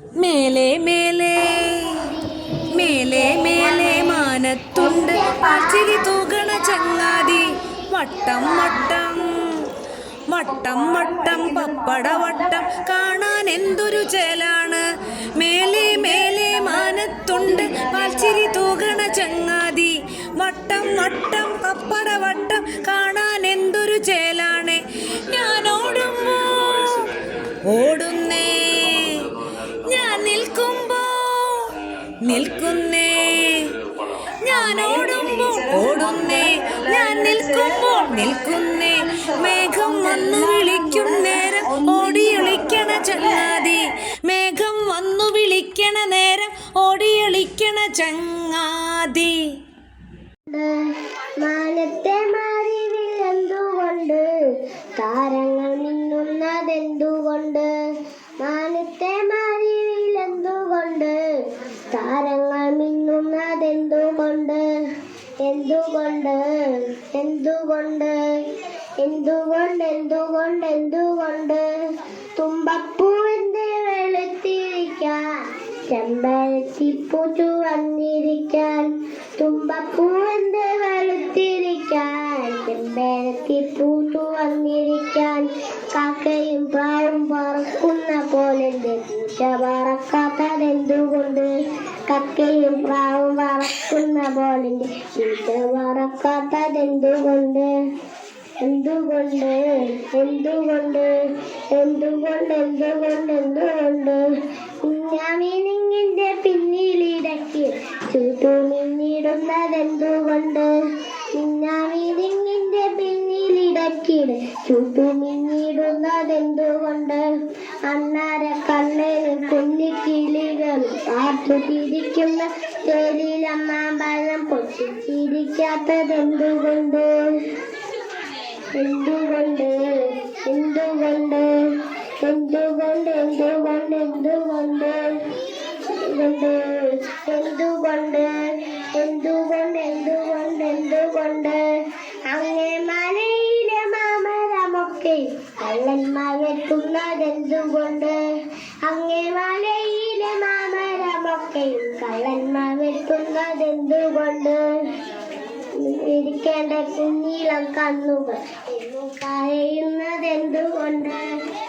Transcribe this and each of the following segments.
മേലെ മേലെ മേലെ മേലെ മാനത്തുണ്ട്. പച്ചിരി തൂകണ ചങ്ങാതി. വട്ടം വട്ടം വട്ടം വട്ടം പപ്പട വട്ടം. കാണാൻ എന്തൊരു ചേലാണ്. മേലെ മേലെ മാനത്തുണ്ട്. പച്ചിരി തൂകണ ചങ്ങാതി. വട്ടം വട്ടം പപ്പട വട്ടം. കാണാൻ എന്തൊരു ചേലാണ്. ഞാൻ ഓടും ഓടുന്നേ നിൽക്കുന്നേ. ഞാൻ ഓടുമ്പോൾ ഓടുന്നേ. ഞാൻ നിൽക്കുമ്പോൾ നിൽക്കുന്നേ. മേഘം വന്നു വിളിക്കും നേരം. ഓടിയൊളിക്കണ ചങ്ങാതി. മേഘം വന്നു വിളിക്കണ നേരം. ഓടിയൊളിക്കണ ചങ്ങാതി. മാനത്തെ മാറി മിന്നുന്നതെന്തുകൊണ്ട് മാനത്തെ മാറിവിൽ എന്തുകൊണ്ട് താരങ്ങൾ മിന്നുന്നതെന്തുകൊണ്ട് എന്തുകൊണ്ട് എന്തുകൊണ്ട് എന്തുകൊണ്ട് എന്തുകൊണ്ട് എന്തുകൊണ്ട് തുമ്പപ്പൂവിന്റെ വെളുത്തിരിക്കാൻ ചെമ്പരത്തിപ്പൂ ചുവന്നിരിക്കാൻ. തുമ്പപ്പൂവിന്റെ വെളുത്തിരിക്കാൻ ചെമ്പരത്തിപ്പൂ ചുവന്നിരിക്കാൻ. കാക്കയും പ്രാവും പറക്കുന്ന പോലെ പൂച്ച പറക്കാത്തതെന്തുകൊണ്ട് കക്കയും പ്രാവും പറക്കുന്ന പോലെ പൂച്ച പറക്കാത്തതെന്തുകൊണ്ട് എന്തുകൊണ്ട് എന്തുകൊണ്ട് എന്തുകൊണ്ട് എന്തുകൊണ്ട് എന്തുകൊണ്ട് കുഞ്ഞാമീനിങ്ങിന്റെ പിന്നിലിടക്കി പിന്നിലിടയ്ക്ക് ചൂട്ടു മിന്നിടുന്നതെന്തുകൊണ്ട് കുഞ്ഞാമി നിങ്ങിന്റെ പിന്നിലിടയ്ക്ക് ചൂട്ടു മിന്നിടുന്നതെന്തുകൊണ്ട് അണ്ണാര കണ്ണേന് കുഞ്ഞിക്കിളികൾ പാട്ടു തിരിക്കുന്ന പൊട്ടിച്ചിരിക്കാത്തത് എന്തുകൊണ്ട് എന്തുകൊണ്ട് എന്തുകൊണ്ട് എന്തുകൊണ്ട് എന്തുകൊണ്ട് എന്തുകൊണ്ട് എന്തുകൊണ്ട് എന്തുകൊണ്ട് എന്തുകൊണ്ട് എന്തുകൊണ്ട് അങ്ങേ മലയിലെ മാമരമൊക്കെ കള്ളന്മാർ വെട്ടുന്നതെന്തുകൊണ്ട് അങ്ങേ മലയിലെ മാമരമൊക്കെ കള്ളന്മാർ വെട്ടുന്നതെന്തുകൊണ്ട് ഇരിക്കേണ്ട കുഞ്ഞീളം കണ്ണുകൾ കരയുന്നതെന്തുകൊണ്ട്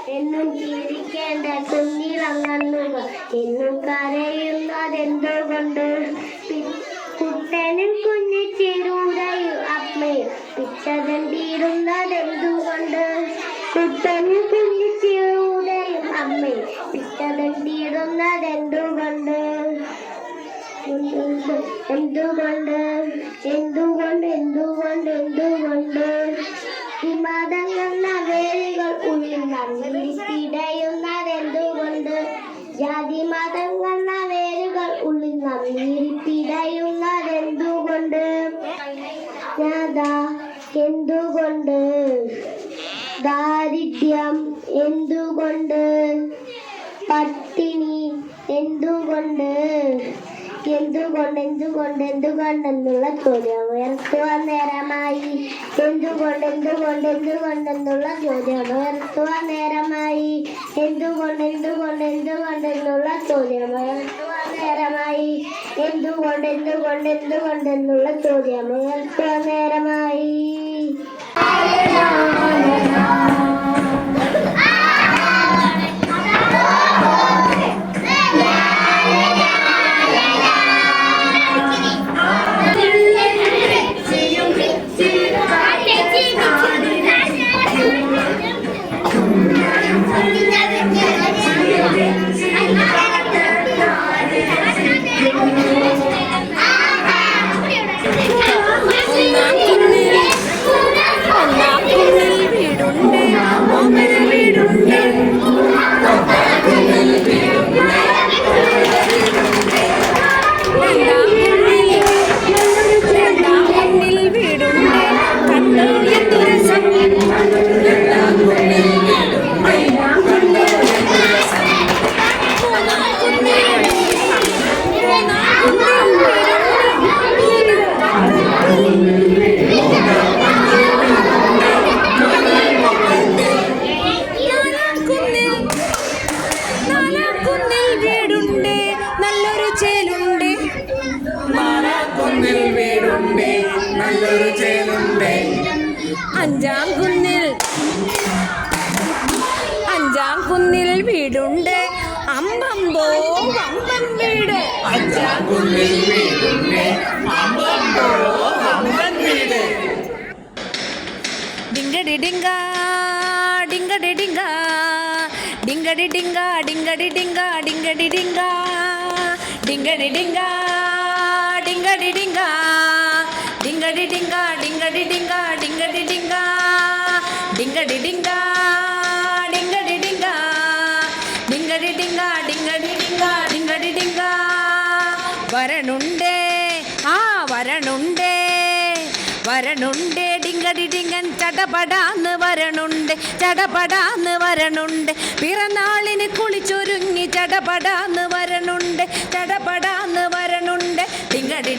എന്നും ജീവിക്കേണ്ട കുഞ്ഞീളം കണ്ണുകൾ എന്നും കരയുന്നതെന്തുകൊണ്ട് കുട്ടനും കുഞ്ഞു ചെറുതയും അമ്മയും പിച്ചതണ്ടിയിടുന്നതെന്തുകൊണ്ട് കുട്ടനും കുഞ്ഞു ചെറുതയും അമ്മയും പിച്ചതണ്ടിയിടുന്നതെന്തുകൊണ്ട് എന്തുകൊണ്ട്? എന്തുകൊണ്ട്? എന്തുകൊണ്ട്? എന്തുകൊണ്ട്? വിമതങ്ങുന്ന വേരുകൾ ഉള്ളിൽ നന്ദിരിപ്പിടയുന്നതെന്തുകൊണ്ട് ജാതി മതങ്ങുന്ന വേരുകൾ ഉള്ളിൽ നന്ദിരിപ്പിടയുന്നതെന്തുകൊണ്ട് രാധാ എന്തുകൊണ്ട് ദാരിദ്ര്യം എന്തുകൊണ്ട് പട്ടിണി എന്തുകൊണ്ട് എന്തുകൊണ്ട് എന്തുകൊണ്ട് എന്തുകൊണ്ടെന്നുള്ള ചോദ്യം ഉയർത്തുവാൻ നേരമായി എന്തുകൊണ്ട് എന്തുകൊണ്ട് എന്തുകൊണ്ടെന്നുള്ള ചോദ്യം ഉയർത്തുവാൻ നേരമായി എന്തുകൊണ്ട് എന്തുകൊണ്ട് എന്തുകൊണ്ടെന്നുള്ള ചോദ്യം ഉയർത്തുവാൻ നേരമായി എന്തുകൊണ്ട് എന്തുകൊണ്ട് എന്തുകൊണ്ടെന്നുള്ള ചോദ്യം ഉയർത്തുവാൻ നേരമായി അഞ്ചാം കുന്നിൽ. അഞ്ചാം കുന്നിൽ വീടുണ്ട്. അമ്പമ്പോ അമ്പം വീട്. അഞ്ചാം കുന്നിൽ വീടുണ്ട്. അമ്പമ്പോ അമ്പൻ വീട്. ഡിങ്കടി ഡിങ്ക ഡിങ്കടി ഡിങ്ക. ഡിങ്കടി ഡിങ്ക ഡിങ്കടി ഡിങ്ക ഡിങ്കടി ഡിങ്ക. ഡിങ്കടി ഡിങ്ക ഡിങ്കടി ഡിങ്ക. ഡിങ്കടി ഡിങ്ക ഡിങ്കടി ഡിങ്ക ഡിങ്കടി ഡിങ്ക ഡിങ്കടി ഡിങ്ക ഡിങ്കടി ഡിങ്ക ഡിങ്കടി ഡിങ്ക വരണുണ്ടേ ആ വരണുണ്ടേ വരണുണ്ട് ഡിങ്കടി ചടപടാന്ന് വരണുണ്ട് ചടപടാന്ന് വരണുണ്ട്. പിറന്നാളിന് കുളിച്ചൊരുങ്ങി ചടപടാന്ന് വരണുണ്ട് ചടപടാന്ന് വരണുണ്ട്. ഡിങ്കടി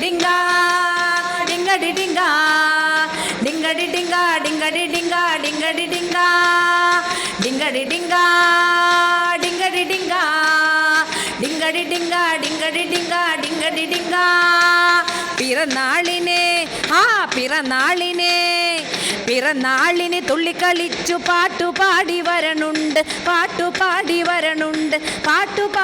പിറന്നാളിനെ ആ പിറന്നാളിനെ പിറന്നാളിന് തുള്ളിക്കളിച്ചു പാട്ടുപാടി വരണുണ്ട് പാട്ടുപാടി വരണുണ്ട് പാട്ടുപാടി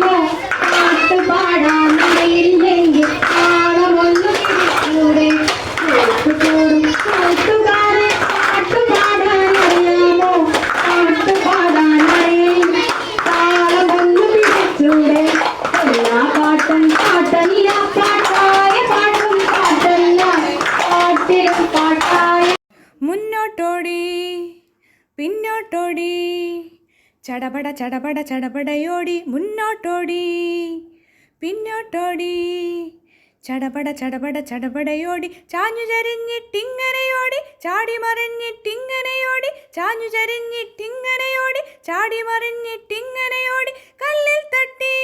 Mama. ചടപട ചടപട ചടപടയോടി മുന്നോട്ടോടി പിന്നോട്ടോടി. ചടപട ചടപട ചടപടയോടി ചാഞ്ഞു ചരിഞ്ഞിട്ടിങ്ങനെയോടി ചാടി മറിഞ്ഞിട്ടിങ്ങനെയോടി ചാഞ്ഞു ചരിഞ്ഞിട്ടിങ്ങനെയോടി ചാടി മറിഞ്ഞിട്ടിങ്ങനെയോടി കല്ലിൽ തട്ടി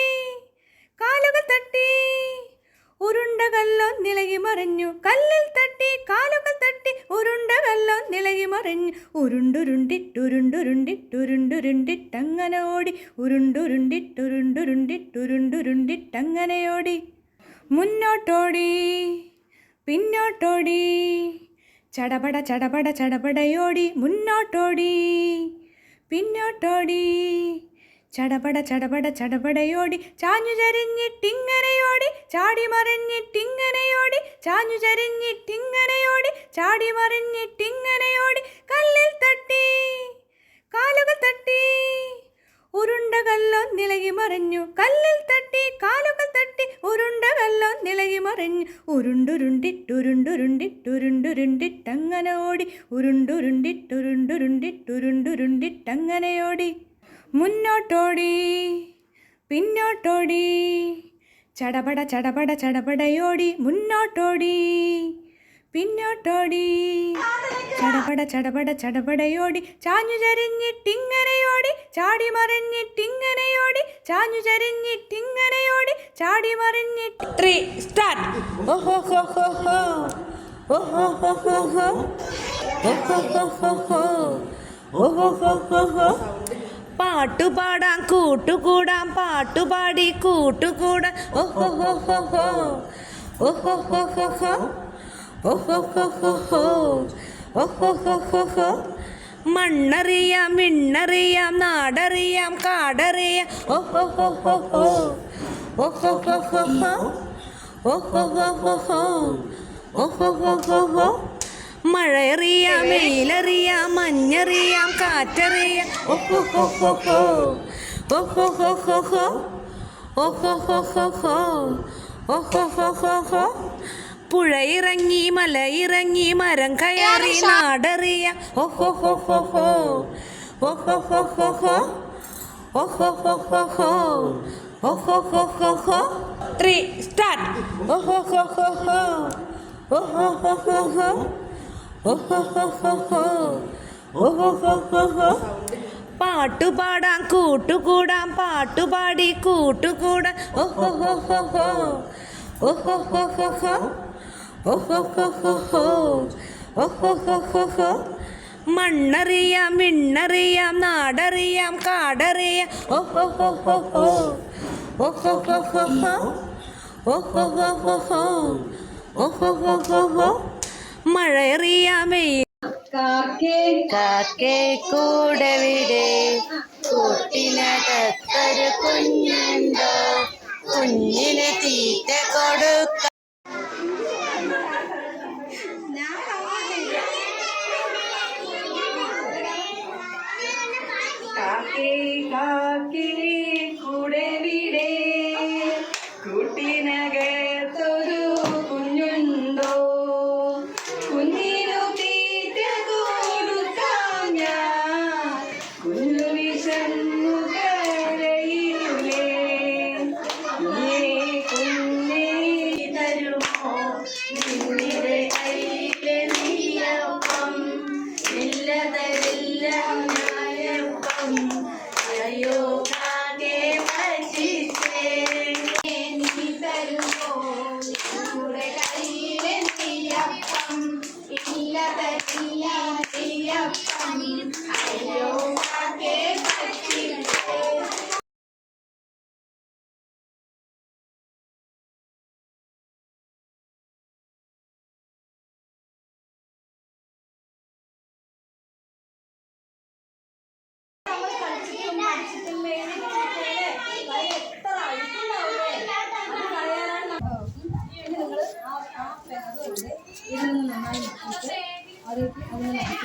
കാലുകൾ തട്ടി ഉരുണ്ട കല്ലോ നിലകി മറിഞ്ഞു. കല്ലിൽ തട്ടി കാലുകൾ തട്ടി ഉരുണ്ട കല്ലോ നിലകി മറിഞ്ഞു. ഉരുണ്ടുരുണ്ടിട്ടുരുണ്ടുരുണ്ടിട്ടുരുണ്ടുരുണ്ടിട്ടങ്ങനെ ഓടി ഉരുണ്ടുരുണ്ടിട്ടുരുണ്ടുരുണ്ടിട്ടുരുണ്ടുരുണ്ടിട്ടങ്ങനെ ഓടി മുന്നോട്ടോടി പിന്നോട്ടോടി. ചടപട ചടപട ചടപടയോടി. മുന്നോട്ടോടി പിന്നോട്ടോടി. ചടപട ചടപട ചടപടയോടി ചാഞ്ഞു ചരിഞ്ഞിട്ടിങ്ങനെയോടി ചാടി മറിഞ്ഞിട്ടിങ്ങനെയോടി ചാഞ്ഞു ചരിഞ്ഞിട്ടിങ്ങനെയോടി ചാടി മറിഞ്ഞിട്ടിങ്ങനെയോടി കല്ലിൽ തട്ടി കാലുകൾ തട്ടി ഉരുണ്ട നിലകി മറിഞ്ഞു കല്ലിൽ തട്ടി കാലുകൾ തട്ടി ഉരുണ്ട നിലകി മറിഞ്ഞു ഉരുണ്ടുരുണ്ടിട്ടുരുണ്ടുരുണ്ടിട്ടുരുണ്ടുരുണ്ടിട്ടങ്ങനെ ഓടി ഉരുണ്ടുരുണ്ടിട്ടുരുണ്ടുരുണ്ടിട്ടുരുണ്ടുരുണ്ടിട്ടങ്ങനെ ഓടി. മുന്നോട്ടോടി പിന്നോട്ടോടി. ചടപട ചടപട ചടപടയോടി മുന്നോട്ടോടി പിന്നോട്ടോടി. ചടപട ചടപട ചടപടയോടി ചാഞ്ഞു ചരിഞ്ഞിട്ടിങ്ങനെയോടി ചാടി മറിഞ്ഞിട്ടിങ്ങനെയോടി ചാഞ്ഞു ചരിഞ്ഞിട്ടിങ്ങനെയോടി ചാടി മറിഞ്ഞിട്ട് ത്രീ സ്റ്റാർട്ട് ഓഹോ ഹോ ഹോ ഹോ ഓഹോ ഹോ ഹോ ഹോ ഓഹോ ഹോ. ഹോ ഹോ ഓഹോ ഹോ ഹോ ഹോ. പാട്ടുപാടാം കൂട്ടുകൂടാം പാട്ടുപാടി കൂട്ടുകൂടാം ഓഹോ ഹോ ഹോ ഹോ ഓഹോ ഹോ ഹോ ഹോ ഓഹോ ഹോ ഹോ ഹോ ഓഹോ ഹോ ഹോ ഹോ മണ്ണറിയാം മിണ്ണറിയാം നാടറിയാം കാടറിയാം ഓഹോ ഹോ ഹോ ഹോ ഓഹോ ഹോ ഹോ ഹോ ഓഹോ ഹോ ഹോ ഹോ ഓഹോ മഴയറിയാം വെയിലറിയാം മഞ്ഞറിയാം കാറ്ററിയാം ഓഹോ ഓഹോ ഓഹോ ഓഹോ പുഴയിറങ്ങി മലയിറങ്ങി മരം കയറി നാടറിയാം ഓഹോ ഓഹോ ഓഹോ ഓഹോ ത്രീ സ്റ്റാർട്ട് ഓഹോ ഓഹോ പാട്ടുപാടാം കൂട്ടുകൂടാം പാട്ടുപാടി കൂട്ടുകൂടാം ഓഹോഹോഹോ ഓഹോഹോഹോ മണ്ണറിയാം മിണ്ണറിയാം നാടറിയാം കാടറിയാം ഓഹോ ഓഹോ ഓഹോഹോഹോ വെയിൽ കാക്കേ കാക്കേ കൂടെ വിടെ. കൂട്ടിനകത്തൊരു കുഞ്ഞുണ്ടോ. കുഞ്ഞിന് തീറ്റ കൊടുക്ക കാക്കേ കാക്കേ കൂടെ വിടെ കൂട്ടിനകത്തൊരു കുഞ്ഞുണ്ടോ കുഞ്ഞിനു തീറ്റ കൊടുക്കാം ഞാൻ കുഞ്ഞു വിശന്നു കരയില്ലേ കുഞ്ഞേ കുഞ്ഞേ തരുമോ നിന്നിടെ കയ്യിലെ നീയപ്പം ഇല്ല തരില്ല ഞായപ്പം അയ്യോ കാകെ പറ്റിച്ചേ നീ തരുമോ നിങ്ങളുടെ കയ്യിലെ നീയപ്പം ഇല്ല തരില്ല നീയപ്പം അയ്യോ കാകെ പറ്റിച്ചേ ഇവിടെ ഇവിടെ ഇവിടെ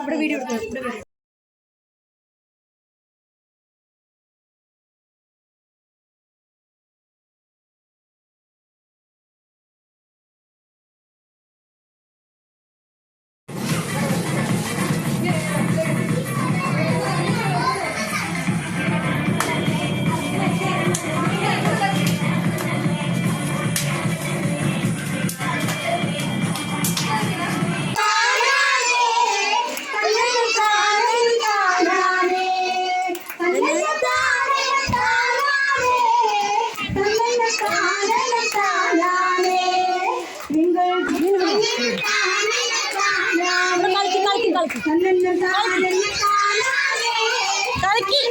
ഇവിടെ വീഡിയോ എടുത്തു ഇവിടെ വീഡിയോ તડકી.